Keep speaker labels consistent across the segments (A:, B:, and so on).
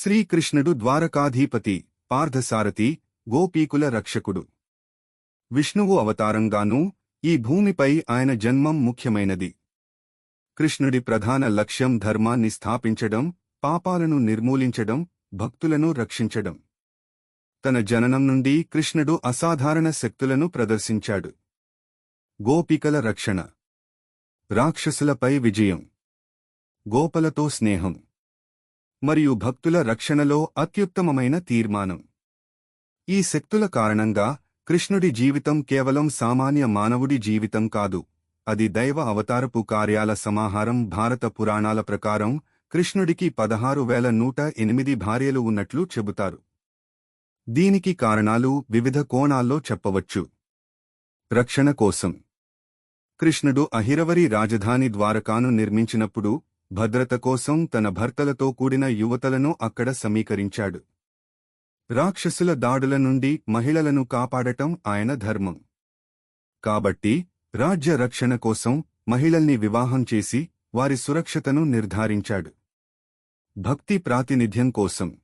A: శ్రీకృష్ణుడు ద్వారకాధిపతి పార్థసారథి గోపీకుల రక్షకుడు. విష్ణువు అవతారంగానూ ఈ భూమిపై ఆయన జన్మం ముఖ్యమైనది. కృష్ణుడి ప్రధాన లక్ష్యం ధర్మాన్ని స్థాపించడం పాపాలను నిర్మూలించడం భక్తులను రక్షించడం. తన జననం నుండి కృష్ణుడు అసాధారణ శక్తులను ప్రదర్శించాడు. గోపికల రక్షణ. రాక్షసులపై విజయం. గోపలతో స్నేహం. మరియు భక్తుల రక్షణలో అత్యుత్తమమైన తీర్మానం. ఈ శక్తుల కారణంగా కృష్ణుడి జీవితం కేవలం సామాన్య మానవుడి జీవితం కాదు. అది దైవ అవతారపు కార్యాల సమాహారం భారత పురాణాల ప్రకారం కృష్ణుడికి పదహారు వేల నూట ఎనిమిది భార్యలు ఉన్నట్లు చెబుతారు. దీనికి కారణాలు వివిధ కోణాల్లో చెప్పవచ్చు. రక్షణ కోసం. కృష్ణుడు అహిరవరి రాజధాని ద్వారకాను నిర్మించినప్పుడు భద్రత కోసం తన భర్తలతో కూడిన యువతలను అక్కడ సమీకరించాడు. రాక్షసుల దాడుల నుండి మహిళలను కాపాడటం ఆయన ధర్మం. కాబట్టి రాజ్య రక్షణ కోసం మహిళల్ని వివాహం చేసి వారి సురక్షతను నిర్ధారించాడు. భక్తి ప్రాతినిధ్యం కోసం.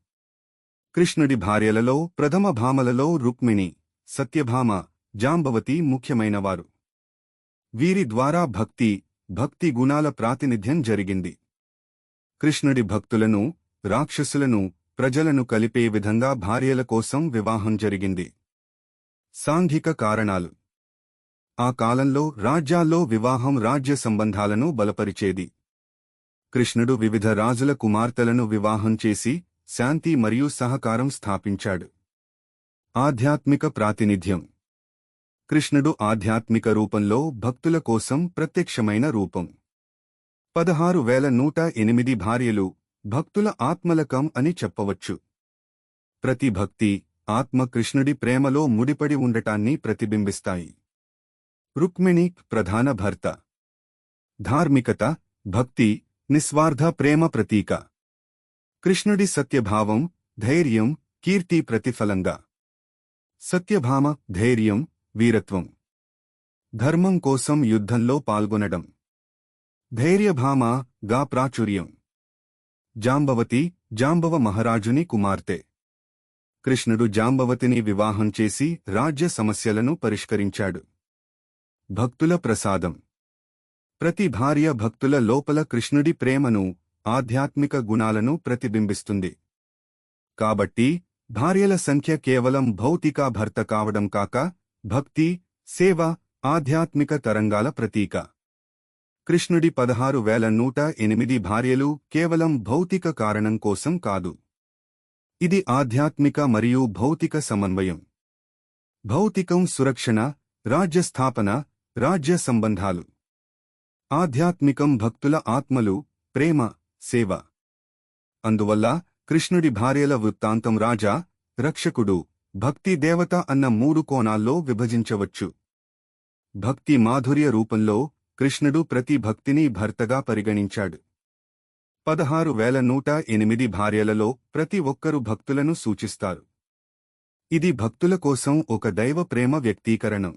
A: కృష్ణుడి భార్యలలో ప్రథమ భామలలో రుక్మిణి సత్యభామ జాంబవతి ముఖ్యమైనవారు. వీరి ద్వారా భక్తి భక్తి గుణాల ప్రాతినిధ్యం జరిగింది. కృష్ణుడి భక్తులను రాక్షసులను ప్రజలను కలిపే విధంగా భార్యల కోసం వివాహం జరిగింది. సాంఘిక కారణాలు. ఆ కాలంలో రాజ్యాల్లో వివాహం రాజ్య సంబంధాలను బలపరిచేది. కృష్ణుడు వివిధ రాజుల కుమార్తెలను వివాహం చేసి శాంతి మరియు సహకారం స్థాపించాడు. ఆధ్యాత్మిక ప్రాతినిధ్యం. కృష్ణుడు ఆధ్యాత్మిక రూపంలో భక్తుల కోసం ప్రత్యక్షమైన రూపం. పదహారు వేల నూట ఎనిమిది భార్యలు భక్తుల ఆత్మలకం అని చెప్పవచ్చు. ప్రతి భక్తి ఆత్మ కృష్ణుడి ప్రేమలో ముడిపడి ఉండటాన్ని ప్రతిబింబిస్తాయి. రుక్మిణి ప్రధాన భర్త. ధార్మికత భక్తి నిస్వార్థ ప్రేమ ప్రతీక. కృష్ణుడి సత్యభావం ధైర్యం కీర్తి ప్రతిఫలంగా. సత్యభామ ధైర్యం వీరత్వం. ధర్మం కోసం యుద్ధంలో పాల్గొనడం. ధైర్యభామ గా ప్రాచుర్యం. జాంబవతి జాంబవ మహారాజుని కుమార్తె. కృష్ణుడు జాంబవతిని వివాహం చేసి రాజ్య సమస్యలను పరిష్కరించాడు. భక్తుల ప్రసాదం. ప్రతి భార్య భక్తుల లోపల కృష్ణుడి ప్రేమను ఆధ్యాత్మిక గుణాలను ప్రతిబింబిస్తుంది. కాబట్టి భార్యల సంఖ్య కేవలం భౌతిక భర్త కావడం కాక భక్తి సేవ ఆధ్యాత్మిక తరంగాల ప్రతీక. కృష్ణుడి పదహారు వేల నూట ఎనిమిది భార్యలు కేవలం భౌతిక కారణం కోసం కాదు. ఇది ఆధ్యాత్మిక మరియు భౌతిక సమన్వయం. భౌతికం సురక్షణ రాజ్యస్థాపన రాజ్య సంబంధాలు. ఆధ్యాత్మికం భక్తుల ఆత్మలు ప్రేమ సేవ. అందువల్ల కృష్ణుడి భార్యల వృత్తాంతం రాజా రక్షకుడు. భక్తి దేవత అన్న మూడు కోణాల్లో విభజించవచ్చు. భక్తి మాధుర్య రూపంలో కృష్ణుడు ప్రతి భక్తిని భర్తగా పరిగణించాడు. పదహారు వేల నూట ఎనిమిది భార్యలలో ప్రతి ఒక్కరు భక్తులను సూచిస్తారు. ఇది భక్తుల కోసం ఒక దైవ ప్రేమ వ్యక్తీకరణం.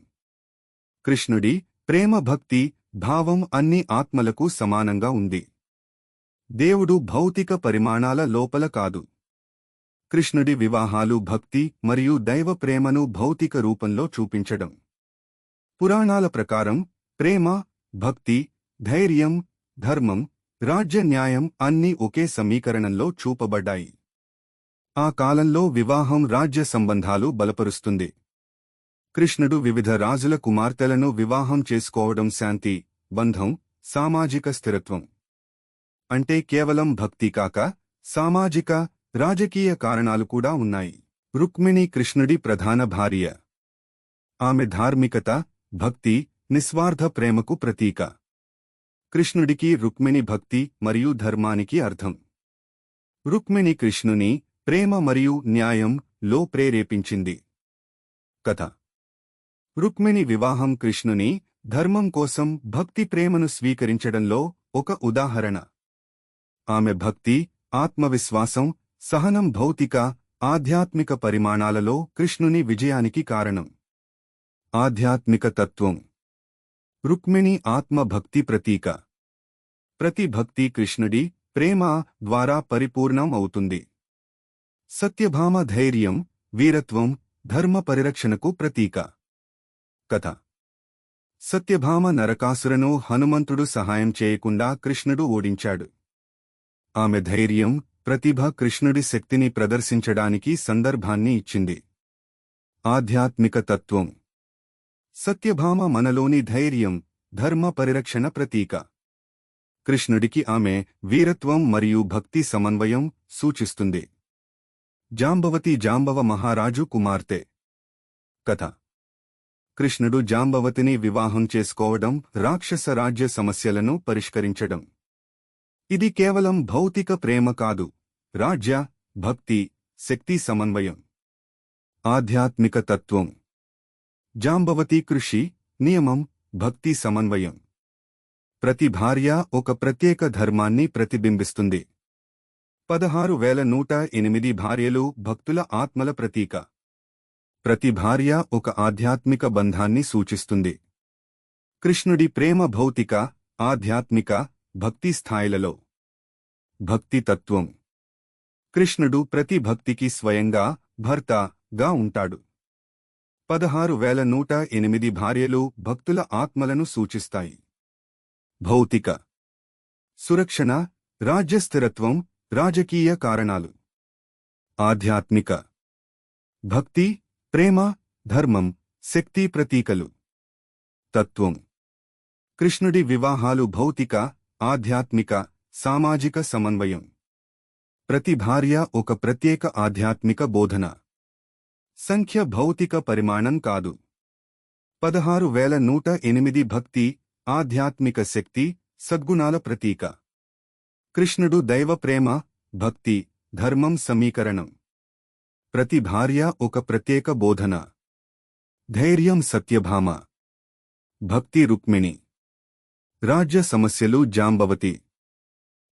A: కృష్ణుడి ప్రేమ భక్తి భావం అన్ని ఆత్మలకు సమానంగా ఉంది. దేవుడు భౌతిక పరిమాణాల లోపల కాదు. కృష్ణుడి వివాహాలు భక్తి మరియు దైవ ప్రేమను భౌతిక రూపంలో చూపించడం. పురాణాల ప్రకారం ప్రేమ భక్తి ధైర్యం ధర్మం రాజ్య న్యాయం అన్నీ ఒకే సమీకరణంలో చూపబడ్డాయి. ఆ కాలంలో వివాహం రాజ్య సంబంధాలు బలపరుస్తుంది. కృష్ణుడు వివిధ రాజుల కుమార్తెలను వివాహం చేసుకోవడం శాంతి బంధం సామాజిక స్థిరత్వం. అంటే కేవలం భక్తి కాక సామాజిక రాజకీయ కారణాలు కూడా ఉన్నాయి. రుక్మిణి కృష్ణుడి ప్రధాన భార్య. ఆమె ధార్మికత భక్తి నిస్వార్థ ప్రేమకు ప్రతీక. కృష్ణుడికి రుక్మిణి భక్తి మరియు ధర్మానికి అర్థం. రుక్మిణి కృష్ణుని ప్రేమ మరియు న్యాయం లో ప్రేరేపించింది. కథ. రుక్మిణి వివాహం కృష్ణుని ధర్మం కోసం భక్తి ప్రేమను స్వీకరించడంలో ఒక ఉదాహరణ. ఆమె భక్తి ఆత్మవిశ్వాసం సహనం భౌతిక ఆధ్యాత్మిక పరిమాణాలలో కృష్ణుని విజయానికి కారణం. ఆధ్యాత్మిక తత్వం. రుక్మిణి ఆత్మభక్తి ప్రతీక. ప్రతి భక్తి కృష్ణుడి ప్రేమ ద్వారా పరిపూర్ణం అవుతుంది. సత్యభామ ధైర్యం వీరత్వం ధర్మ పరిరక్షణకు ప్రతీక. కథ. సత్యభామ నరకాసురను హనుమంతుడు సహాయం చేయకుండా కృష్ణుడు ఓడించాడు. ఆమె ధైర్యం ప్రతిభ కృష్ణుడి శక్తిని ప్రదర్శించడానికి సందర్భాన్ని ఇచ్చింది. ఆధ్యాత్మిక తత్వం. సత్యభామ మనలోని ధైర్యం ధర్మ పరిరక్షణ ప్రతీక. కృష్ణుడికి ఆమె వీరత్వం మరియు భక్తి సమన్వయం సూచిస్తుంది. జాంబవతి జాంబవ మహారాజు కుమార్తె. కథ. కృష్ణుడు జాంబవతిని వివాహం చేసుకోవడం రాక్షస రాజ్య సమస్యలను పరిష్కరించడం. ఇది కేవలం భౌతిక ప్రేమ కాదు. రాజ్య భక్తి శక్తి సమన్వయం. ఆధ్యాత్మిక తత్వం. జాంబవతి కృషి నియమం భక్తి సమన్వయం. ప్రతి భార్య ఒక ప్రత్యేక ధర్మాన్ని ప్రతిబింబిస్తుంది. పదహారు వేల నూట ఎనిమిది భార్యలు భక్తుల ఆత్మల ప్రతీక. ప్రతి భార్య ఒక ఆధ్యాత్మిక బంధాన్ని సూచిస్తుంది. కృష్ణుడి ప్రేమ భౌతిక ఆధ్యాత్మిక భక్తి స్థాయిలలో. భక్తి తత్వం. కృష్ణుడు ప్రతి భక్తికి స్వయంగా భర్త గా ఉంటాడు. పదహారు వేల నూట ఎనిమిది భార్యలు భక్తుల ఆత్మలను సూచిస్తాయి. భౌతిక సురక్షణ రాజ్యస్థిరత్వం రాజకీయ కారణాలు. ఆధ్యాత్మిక భక్తి ప్రేమ ధర్మం శక్తి ప్రతీకలు. తత్వం కృష్ణుడి వివాహాలు భౌతిక ఆధ్యాత్మిక సామాజిక సమన్వయం. ప్రతి భార్య ఒక ప్రత్యేక ఆధ్యాత్మిక బోధన. సంఖ్య భౌతిక పరిమాణం కాదు. పదహారు వేల నూట ఎనిమిది భక్తి ఆధ్యాత్మిక శక్తి సద్గుణాల ప్రతీక. కృష్ణుడు దైవ ప్రేమ భక్తి ధర్మం సమీకరణం. ప్రతి భార్య ఒక ప్రత్యేక బోధన. ధైర్యం సత్యభామ. భక్తి రుక్మిణి. రాజ్య సమస్యలు జాంబవతి.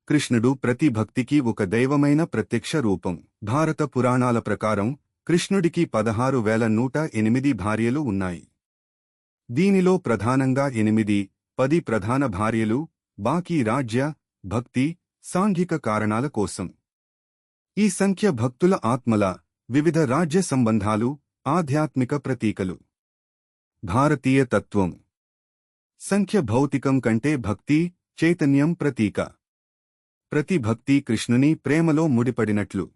A: కృష్ణుడు ప్రతి భక్తికి ఒక దైవమైన ప్రత్యక్ష రూపం. భారత పురాణాల ప్రకారం కృష్ణుడికి పదహారు వేల నూట ఎనిమిది భార్యలు ఉన్నాయి. దీనిలో ప్రధానంగా ఎనిమిది పది ప్రధాన భార్యలు బాకీ రాజ్య భక్తి సాంఘిక కారణాల కోసం. ఈ సంఖ్య భక్తుల ఆత్మల వివిధ రాజ్య సంబంధాలు ఆధ్యాత్మిక ప్రతీకలు. భారతీయ తత్వం. సంఖ్య భౌతికం కంటే భక్తి చైతన్యం ప్రతీక. ప్రతి భక్తి కృష్ణుని ప్రేమలో ముడిపడినట్లు.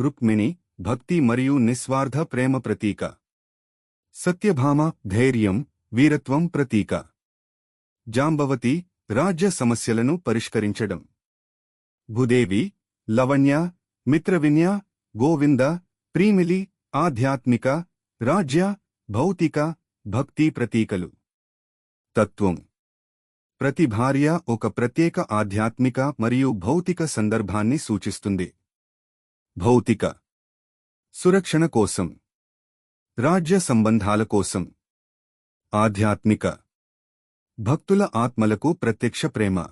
A: రుక్మిణి భక్తి మరియు నిస్వార్థ ప్రేమ ప్రతీక. సత్యభామ ధైర్యం వీరత్వం ప్రతీక. జాంబవతి రాజ్య సమస్యలను పరిష్కరించడం. భుదేవి లవణ్య మిత్రవిన్య గోవింద ప్రీమిలి ఆధ్యాత్మిక రాజ్య భౌతిక భక్తి ప్రతీకలు. తత్వం. ప్రతి భార్య ఒక ప్రత్యేక ఆధ్యాత్మిక మరియు భౌతిక సందర్భాన్ని సూచిస్తుంది. భౌతిక సురక్షణ కోసం రాజ్య సంబంధాల కోసం. ఆధ్యాత్మిక భక్తుల ఆత్మలకు ప్రత్యక్ష ప్రేమ.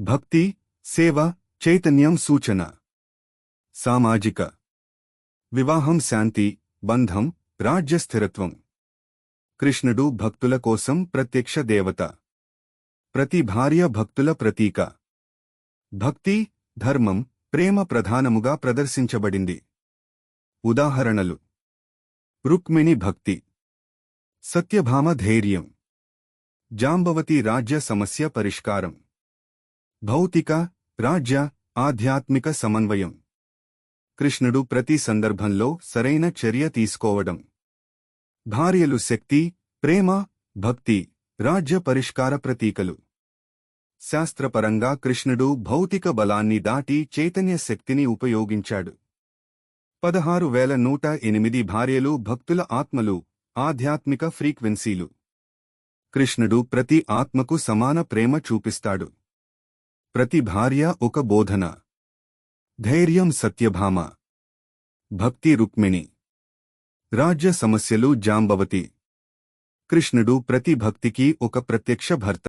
A: భక్తి సేవ చైతన్యం సూచన. సామాజిక వివాహం శాంతి బంధం రాజ్య స్థిరత్వం. కృష్ణుడు భక్తుల కోసం ప్రత్యక్ష దేవత. ప్రతి భార్య భక్తుల ప్రతీక. భక్తి ధర్మం ప్రేమ ప్రధానముగా ప్రదర్శించబడింది. ఉదాహరణలు. రుక్మిణి భక్తి. సత్యభామ ధైర్యం. జాంబవతి రాజ్య సమస్య పరిష్కారం. భౌతిక రాజ్య ఆధ్యాత్మిక సమన్వయం. కృష్ణుడు ప్రతి సందర్భంలో సరైన చర్య తీసుకోవడం. భార్యలు శక్తి ప్రేమ భక్తి. రాజ్య పరిష్కార ప్రతీకలు. శాస్త్రపరంగా కృష్ణుడు భౌతిక బలాన్ని దాటి చైతన్య శక్తిని ఉపయోగించాడు. పదహారు వేల నూట ఎనిమిది భార్యలు భక్తుల ఆత్మలు ఆధ్యాత్మిక ఫ్రీక్వెన్సీలు. కృష్ణుడు ప్రతి ఆత్మకు సమాన ప్రేమ చూపిస్తాడు. ప్రతి భార్య ఒక బోధన. ధైర్యం సత్యభామ. భక్తి రుక్మిణి. రాజ్య సమస్యలు జాంబవతి. కృష్ణుడు ప్రతి భక్తికి ఒక ప్రత్యక్ష భర్త